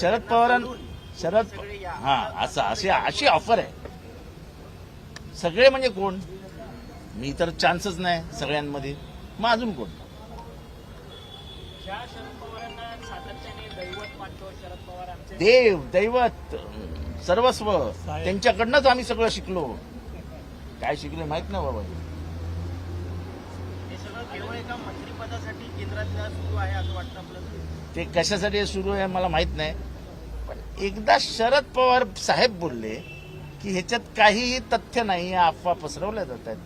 शरद पवार शरद. हा असं अशी अशी ऑफर आहे. सगळे म्हणजे कोण? मी तर चान्सच नाही सगळ्यांमध्ये. मग अजून कोण? ज्या शरद पवारांना सातत्याने दैवत मानतो शरद पवार आमचे देव दैवत सर्वस्व. त्यांच्याकडनंच आम्ही सगळं शिकलो. काय शिकले माहीत नाही बाबा. सुरू आहे असं वाटतं ते कशासाठी सुरू आहे मला माहीत नाही. पण एकदा शरद पवार साहेब बोलले की ह्याच्यात काहीही तथ्य नाही या अफवा पसरवल्या जात आहेत.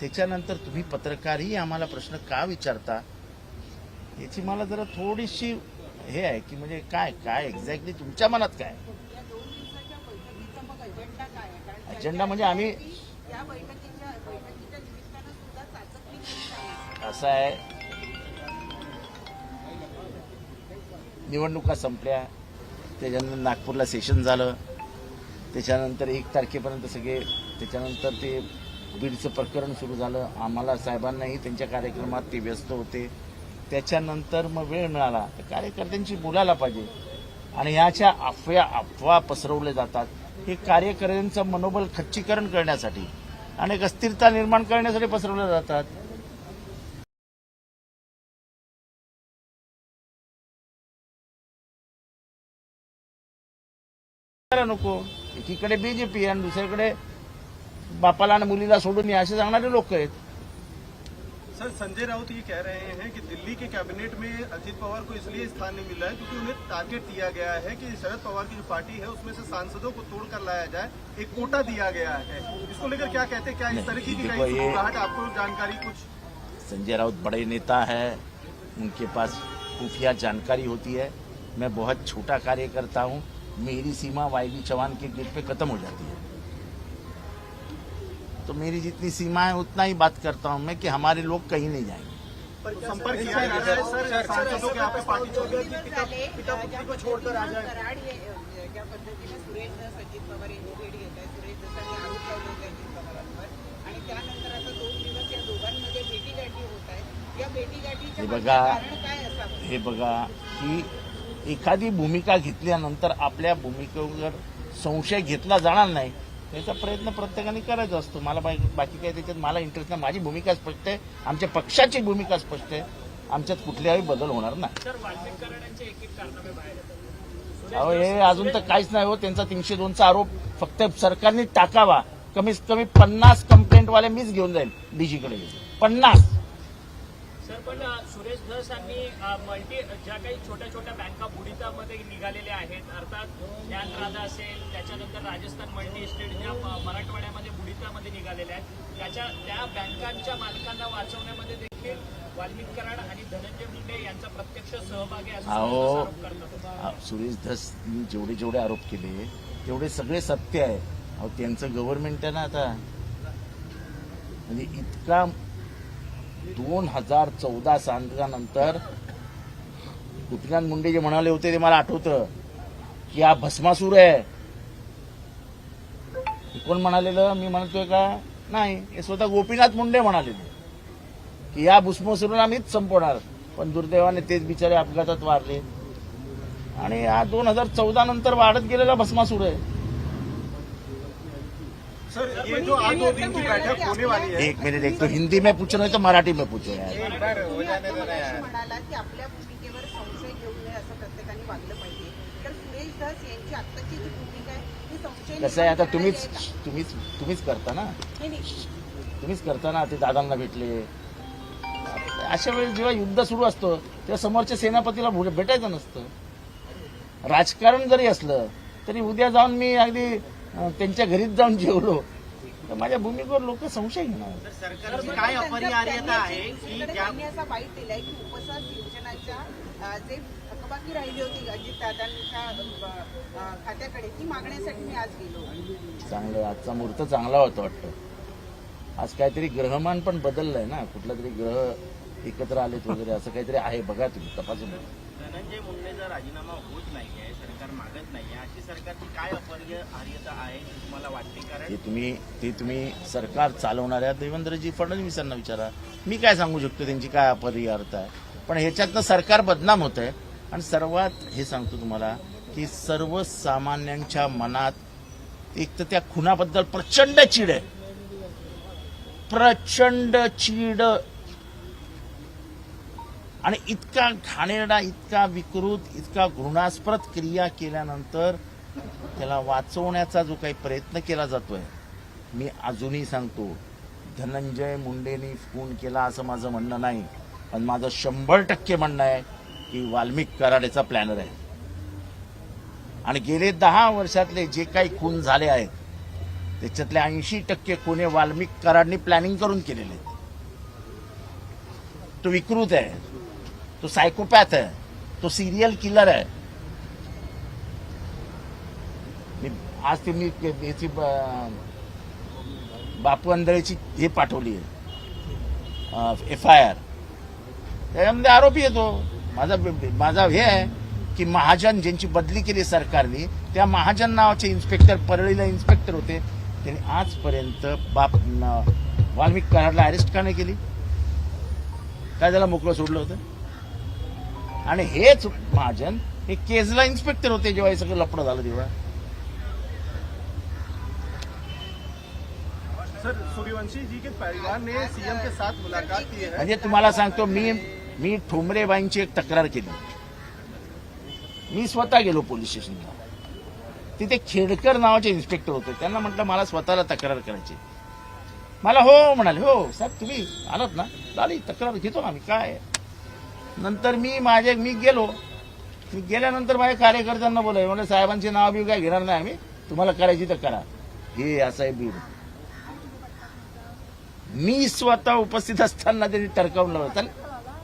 त्याच्यानंतर तुम्ही पत्रकारही आम्हाला प्रश्न का विचारता? याची मला जरा थोडीशी हे आहे की म्हणजे काय काय एक्झॅक्टली तुमच्या मनात काय अजेंडा आहे? म्हणजे आम्ही या बैठकीच्या निवडणुका संपल्या त्याच्यानंतर नागपूरला सेशन झालं. त्याच्यानंतर एक तारखेपर्यंत सगळे त्याच्यानंतर ते बीडचं प्रकरण सुरू झालं. आम्हाला साहेबांनाही त्यांच्या कार्यक्रमात ते व्यस्त होते. त्याच्यानंतर मग वेळ मिळाला. तर कार्यकर्त्यांशी बोलायला पाहिजे. आणि ह्याच्या अफव्या अफवा पसरवल्या जातात. हे कार्यकर्त्यांचं मनोबल खच्चीकरण करण्यासाठी आणि एक अस्थिरता निर्माण करण्यासाठी पसरवल्या जातात. नको एकीकडे बीजेपी आणि दुसरीकडे बापाला आणि मुलीला सोडून या असे सांगणारे लोक आहेत. सर संजय राउत ये कह रहे हैं कि दिल्ली के कैबिनेट में अजीत पवार को इसलिए स्थान नहीं मिल है क्योंकि उन्हें टारगेट दिया गया है कि शरद पवार की जो पार्टी है उसमें से सांसदों को तोड़कर लाया जाए। एक कोटा दिया गया है। इसको लेकर क्या कहते हैं? क्या इस तरह की आपको जानकारी कुछ? संजय राउत बड़े नेता है उनके पास खुफिया जानकारी होती है। मैं बहुत छोटा कार्यकर्ता हूँ मेरी सीमा वाईबी चौहान के गेट पे खत्म हो जाती है तो मेरी जितनी सीमा है उतना ही बात करता हूँ मैं कि हमारे लोग कहीं नहीं जाएँगे संपर्क किया जा रहा है सर सांसदों के आपने पार्टी छोड़ दी झाले ज्या पद्धतीनं कराड हे ज्या पद्धतीने सुरेश दस पवार यांची भेट घेत आहे सुरेश दसांनी आरोप लावले होते पवारांवर आणि त्यानंतर आता दोन दिवस या दोघांमध्ये भेटीगाठी होत आहे या भेटीगाठीच्या बघा. कारण काय असावं हे बघा की एखादी भूमिका घेतल्यानंतर आपल्या भूमिकेवर संशय घेतला जाणार नाही त्याचा प्रयत्न प्रत्येकाने करायचा असतो. मला बाकी बाकी काही त्याच्यात मला इंटरेस्ट नाही. माझी भूमिका स्पष्ट आहे. आमच्या पक्षाची भूमिका स्पष्ट आहे. आमच्यात कुठल्याही बदल होणार नाही. अहो हे अजून तर काहीच नाही हो. त्यांचा तीनशे दोनचा आरोप फक्त सरकारने टाकावा. कमीत कमी पन्नास कंप्लेंटवाले मीच घेऊन जाईल डीजीकडे पन्नास. पण सुरेश धस यांनी मल्टी ज्या काही छोट्या छोट्या बँका बुडीतामध्ये निघालेल्या आहेत अर्थात ज्ञानराधा असेल त्याच्यानंतर राजस्थान मल्टी इस्टेट ज्या मराठवाड्यामध्ये बुडीतामध्ये निघालेल्या आहेत त्याच्या त्या बँकांच्या मालकांना वाचवण्यामध्ये देखील वाल्मिक कराड आणि धनंजय मुंडे यांचा प्रत्यक्ष सहभाग आहे असं सुरेश धस जेवढे जेवढे आरोप केले तेवढे सगळे सत्य आहे. अहो त्यांचं गव्हर्नमेंट आहे ना आता. म्हणजे इतका दोन हजार चौदा सालानंतर गोपीनाथ मुंडे जे म्हणाले होते ते मला आठवतं की हा भस्मासूर आहे. कोण म्हणालेलं? मी म्हणतोय का? नाही हे स्वतः गोपीनाथ मुंडे म्हणालेले की या भस्मासुराला मीच संपवणार. पण दुर्दैवाने तेच बिचारे अपघातात वारले. आणि हा दोन हजार चौदा नंतर वाढत गेलेला भस्मासूर आहे. सर ये जो आज दो दिन की बैठक होने वाली है एक मिनिट एक तो हिंदी में पूछो नहीं तो मराठी में पूछो यार एक बार हो जाने दो ना तुम्ही यार. म्हणाला की आपल्या भूमिकेवर संशय घेऊ नये असं प्रत्येकाने वागलं पाहिजे तर सुरेश धस यांची आत्ताची जी भूमिका आहे ती संशय कसं आहे आता तुम्हीच तुम्हीच तुम्हीच करता ना का? नाही, नाही. तुम्हीच करता ना ते दादांना भेटले अशा वेळेस जेव्हा युद्ध सुरू असतं तेव्हा समोरच्या सेनापतीला भेटायचं नसतं राजकारण जरी असलं तरी उद्या जाऊन मी अगदी त्यांच्या घरीच जाऊन जेवलो. तर माझ्या भूमिकेवर लोक संशय घेणार. सरकारची काय अपरिहार्यता आहे की दुसरीकडे ज्या त्यांनी असा बाईट दिलाय की उपसा सिंचनाच्या अं, जे थकबाकी राहिली होती अजित दादांच्या अं, खात्याकडे ती मागण्यासाठी मी आज गेलो. चांगलं आजचा मुहूर्त चांगला होता वाटतं. आज काहीतरी ग्रहमान पण बदललंय ना. कुठला तरी ग्रह एकत्र आलेत वगैरे असं काहीतरी आहे बघा तुम्ही तपासून. धनंजय मुंडेचा राजीनामा होत नाहीये सरकार मागत नाहीये अशी सरकारची काय अपरिहार्यता आहे तुम्हाला वाटते? कारण ते तुम्ही ते तुम्ही सरकार चालवणाऱ्या देवेंद्रजी फडणवीसांना विचारा. मी काय सांगू शकतो त्यांची काय अपरिहार्यता आहे? पण ह्याच्यातनं सरकार बदनाम होत आहे. आणि सर्वात हे सांगतो तुम्हाला की सर्वसामान्यांच्या मनात एक तर त्या खुनाबद्दल प्रचंड चीड आहे. प्रचंड चीड. आणि इतका घाणेरडा इतका विकृत इतका घृणास्पद क्रिया केल्यानंतर त्याला वाचवण्याचा जो काही प्रयत्न केला जातोय मी अजूनही सांगतो धनंजय मुंडेनी खून केला असं माझं म्हणणं नाही पण माझं शंभर टक्के म्हणणं आहे की वाल्मिक कराडेचा प्लॅनर आहे. आणि गेले दहा वर्षातले जे काही खून झाले आहेत त्याच्यातले ऐंशी टक्के खून वाल्मिकरांनी वाल्मिक प्लॅनिंग करून केलेले तो विकृत आहे. तो सायकोपॅथ आहे. तो सिरियल किलर आहे. मी आज ते मी याची बापू आंधळेची हे पाठवली आहे. एफ आय आर त्याच्यामध्ये आरोपी येतो माझा माझा हे आहे की महाजन ज्यांची बदली केली सरकारने त्या महाजन नावाचे इन्स्पेक्टर परळीला इन्स्पेक्टर होते. त्यांनी आजपर्यंत बाप वाल्मिक कराडला अरेस्ट का नाही केली? काय त्याला मोकळं सोडलं होतं? आणि हेच महाजन हे केजला इन्स्पेक्टर होते जेव्हा हे सगळं लपडं झालं तेव्हा. सर सूर्यवंशी जी के परिवार ने सीएम के साथ मुलाकात की है। म्हणजे तुम्हाला सांगतो मी मी ठोंबरेबाईंची एक तक्रार केली. मी स्वतः गेलो पोलीस स्टेशनला. तिथे खेडकर नावाचे इन्स्पेक्टर होते. त्यांना म्हटलं मला स्वतःला तक्रार करायची. मला हो म्हणाले. हो साहेब तुम्ही आलात ना? चालेल तक्रार घेतो ना मी काय? नंतर मी माझे मी गेलो. मी गेल्यानंतर माझ्या कार्यकर्त्यांना बोलाय म्हणजे साहेबांचे नाव बी काय घेणार नाही आम्ही. तुम्हाला करायची तर करा. हे असं आहे बीड मी स्वतः उपस्थित असताना त्यांनी टरकावून लावलं. चालेल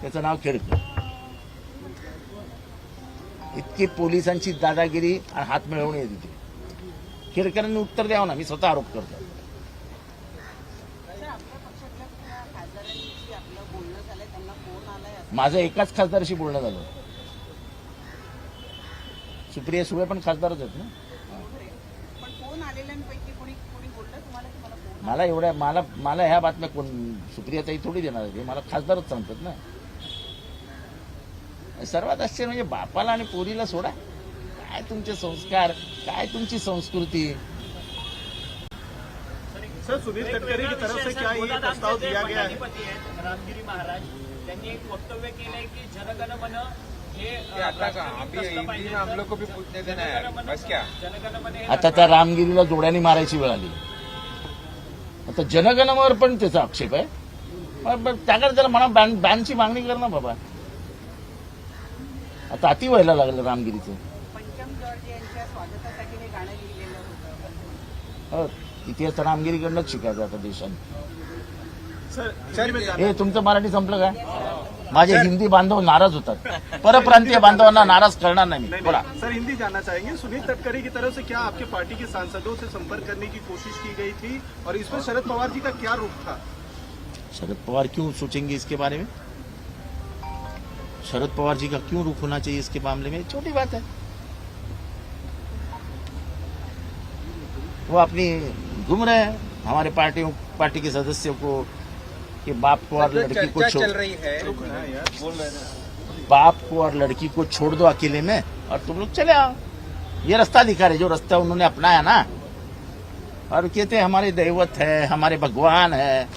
त्याचं नाव खेडकर. इतकी पोलिसांची दादागिरी आणि हात मिळवून आहे तिथे. खेडकरांनी उत्तर द्यावं ना मी स्वतः आरोप करतो माझं एकाच खासदाराशी बोलणं झालं. सुप्रिया सुळे पण खासदारच आहेत ना? मला मला एवढ्या मला मला ह्या बातम्या कोण सुप्रियाताई थोडी देणार आहे मला खासदारच सांगतात ना. सर्वात आश्चर्य म्हणजे बापाला आणि पोरीला सोडा. काय तुमचे संस्कार काय तुमची संस्कृती? सर सुनील तटकरी की तरफ से क्या ये प्रस्ताव दिया गया है? रामगिरी महाराज त्यांनी एक वक्तव्य केलंय की जनगण मन हे ये आता का? अभी हिंदी में हम लोग को भी पूछने देना है बस क्या? जनगण मन हे आता त्या रामगिरीला जोड्याने मारायची वेळ आली. आता जनगणवर पण त्याचा आक्षेप आहे. त्याकडे त्याला म्हणा बॅन बॅनची मागणी कर ना बाबा. आता अति व्हायला लागलं रामगिरीचं. पंचम जॉर्ज यांच्या स्वागतासाठी हे गाणं लिहिलेलं होतं. हो इतिहास तर रामगिरीकडनंच शिकायचं आता देशाने. हे तुमचं मराठी संपलं काय माझे हिंदी बांधव नाराज होतात. परप्रांतीय बांधवांना नाराज करणार नाही बोला. सर हिंदी जानना चाहेंगे. सुनील तटकरी की तरफ से क्या आपके पार्टी के सांसदों से संपर्क करने की कोशिश की गई थी? और इसमें शरद पवार जी का क्या रुख था? शरद पवार क्यों सोचेंगे इसके बारे में? शरद पवार जी का क्यों रुख होना चाहिए इसके मामले में? छोटी बात है। वो अपनी घूम रहे हैं। हमारे पार्टी पार्टी के सदस्यों को कि बाप को और लड़की को छोड़ चल रही है। बाप को और लड़की को छोड़ दो अकेले में और तुम लोग चले आओ। ये रास्ता दिखा रहे जो रास्ता उन्होंने अपनाया ना। और कहते हमारे दैवत है हमारे भगवान है।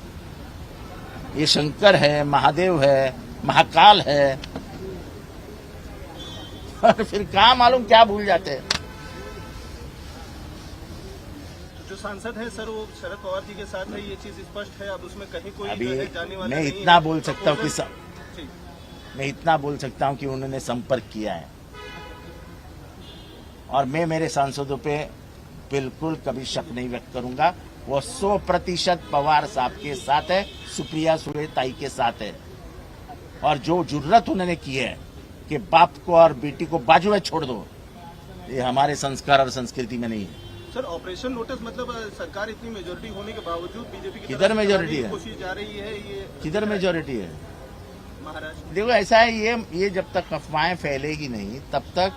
ये शंकर है महादेव है महाकाल है। और फिर कहा मालूम क्या भूल जाते हैं जो सांसद है सर वो शरद पवार जी के साथ है ये चीज़ स्पष्ट है अब उसमें कहीं कोई अभी जाने वाला मैं इतना। बोल सकता हूँ कि प्रपोजल- स- जी। मैं इतना बोल सकता हूँ कि उन्होंने संपर्क किया है और मैं मेरे सांसदों पे बिल्कुल कभी शक नहीं व्यक्त करूँगा वो सौ प्रतिशत पवार साहब के साथ है सुप्रिया सुळे ताई के साथ है और जो ज़रूरत उन्होंने की है कि बाप को और बेटी को बाजू में छोड़ दो। ये हमारे संस्कार और संस्कृति में नहीं है। सर ऑपरेशन नोटिस मतलब सरकार इतनी मेजोरिटी होने के बावजूद बीजेपी की किधर की है? कोशिश जा रही है ये किधर मेजोरिटी है? महाराष्ट्र। देखो ऐसा है ये ये जब तक अफवाहें फैलेगी नहीं तब तक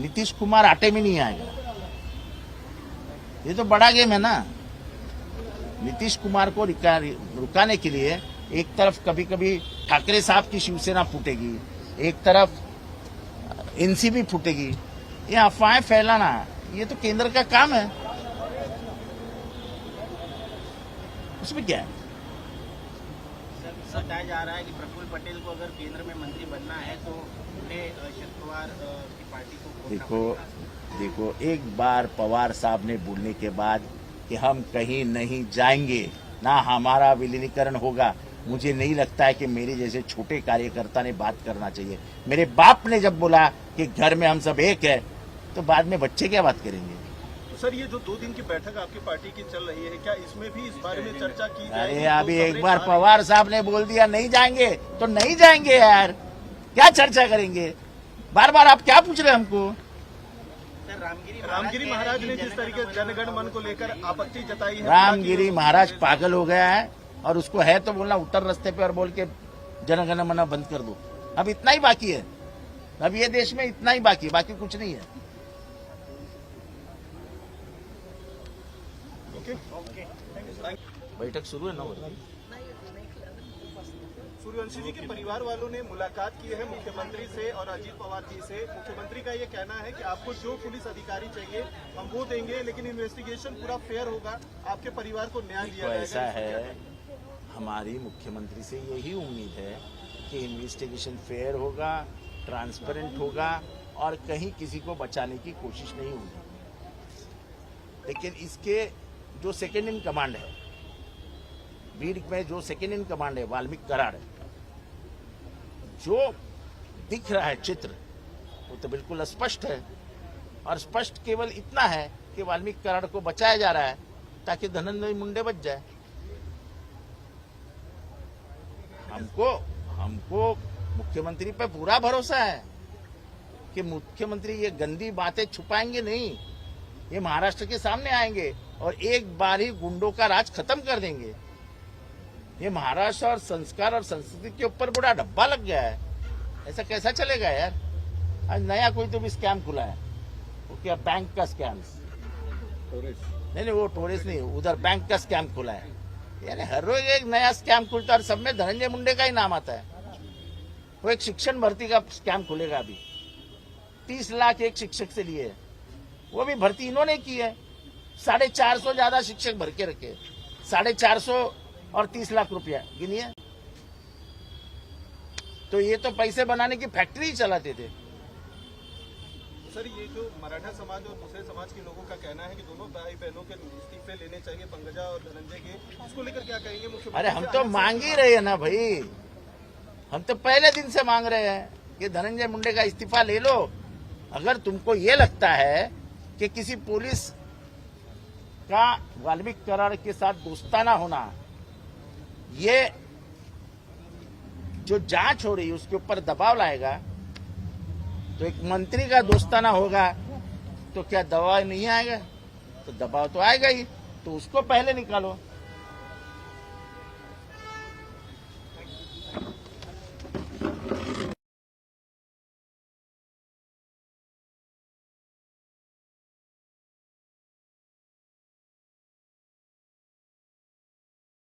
नीतीश कुमार आटे में नहीं आएगा। ये तो बड़ा गेम है ना। नीतीश कुमार को रुकाने के लिए एक तरफ़ कभी कभी ठाकरे साहब की शिवसेना फूटेगी एक तरफ़ एनसीबी फूटेगी। ये अफवाहें फैलाना ये तो केंद्र का काम है। उसमें क्या है? बताया जा रहा है कि प्रफुल्ल पटेल को अगर केंद्र में मंत्री बनना है तो उन्हें शरद पवार की पार्टी को देखो देखो एक बार पवार साहब ने बोलने के बाद कि हम कहीं नहीं जाएँगे ना हमारा विलीनीकरण होगा मुझे नहीं लगता है कि मेरे जैसे छोटे कार्यकर्ता ने बात करना चाहिए। मेरे बाप ने जब बोला कि घर में हम सब एक है तो बाद में बच्चे क्या बात करेंगे? सर ये जो दो दिन की बैठक आपकी पार्टी की चल रही है क्या इसमें भी इस बारे में चर्चा की अरे तो अभी एक बार। पवार साहब ने बोल दिया नहीं जाएँगे तो नहीं जाएँगे यार। क्या चर्चा करेंगे? बार बार आप क्या पूछ रहे हैं हमको? रामगिरी रामगिरी महाराज ने जिस तरीके जनगण मन को लेकर आपत्ति जताई है रामगिरी महाराज पागल हो गया है। और उसको है तो बोलना उत्तर रास्ते पे और बोल के जनगण मना बंद कर दो। अब इतना ही बाकी है। अब ये देश में इतना ही बाकी बाकी कुछ नहीं है। बैठक शुरू है नौ सूर्यवंशी जी के परिवार वालों ने मुलाकात की है मुख्यमंत्री से और अजीत पवार जी से। मुख्यमंत्री का ये कहना है कि आपको जो पुलिस अधिकारी चाहिए हम वो देंगे लेकिन इन्वेस्टिगेशन पूरा फेयर होगा। आपके परिवार को न्याय दिया जाएगा ऐसा है। हमारी मुख्यमंत्री से यही उम्मीद है कि इन्वेस्टिगेशन फेयर होगा, ट्रांसपेरेंट होगा और कहीं किसी को बचाने की कोशिश नहीं होगी। लेकिन इसके जो सेकेंड इन कमांड है, बीड में जो सेकेंड इन कमांड है, वाल्मीकि कराड़ जो दिख रहा है चित्र, वो तो बिल्कुल स्पष्ट है और स्पष्ट केवल इतना है कि वाल्मीकि कराड़ को बचाया जा रहा है ताकि धनंजय मुंडे बच जाए। हमको हमको मुख्यमंत्री पे पूरा भरोसा है कि मुख्यमंत्री ये गंदी बातें छुपाएँगे नहीं ये महाराष्ट्र के सामने आएँगे और एक बार ही गुंडों का राज खत्म कर देंगे। ये महाराष्ट्र और संस्कार और संस्कृति के ऊपर बड़ा डब्बा लग गया है। ऐसा कैसा चलेगा यार? आज नया कोई तो भी स्कैम खुला है। वो क्या बैंक का स्कैम नहीं नहीं वो टूरिस्ट नहीं उधर बैंक का स्कैम खुला है। यानी हर रोज एक नया स्कैम खुलता है और सब में धनंजय मुंडे का ही नाम आता है। वो एक शिक्षण भर्ती का स्कैम खुलेगा अभी। तीस लाख एक शिक्षक से लिए वो भी भर्ती इन्होंने की है। साढ़े चार सौ ज़्यादा शिक्षक भर के रखे साढ़े चार सौ और तीस लाख रुपया गिनिए। तो ये तो पैसे बनाने की फैक्ट्री चलाते थे। सर ये जो मराठा समाज और दूसरे समाज के लोगों का कहना है कि दोनों भाई बहनों के इस्तीफे लेने चाहिए पंकजा और धनंजय के इसको लेकर क्या कहेंगे मुख्यमंत्री अरे हम तो मांग ही रहे हैं ना भाई। हम तो पहले दिन से मांग रहे हैं कि धनंजय मुंडे का इस्तीफा ले लो। अगर तुमको ये लगता है कि किसी पुलिस का वाल्मीकि करार के साथ दोस्ताना होना ये जो जाँच हो रही है उसके ऊपर दबाव लाएगा तो एक मंत्री का दोस्ताना होगा तो क्या दबाव नहीं आएगा? तो दबाव तो आएगा ही तो उसको पहले निकालो।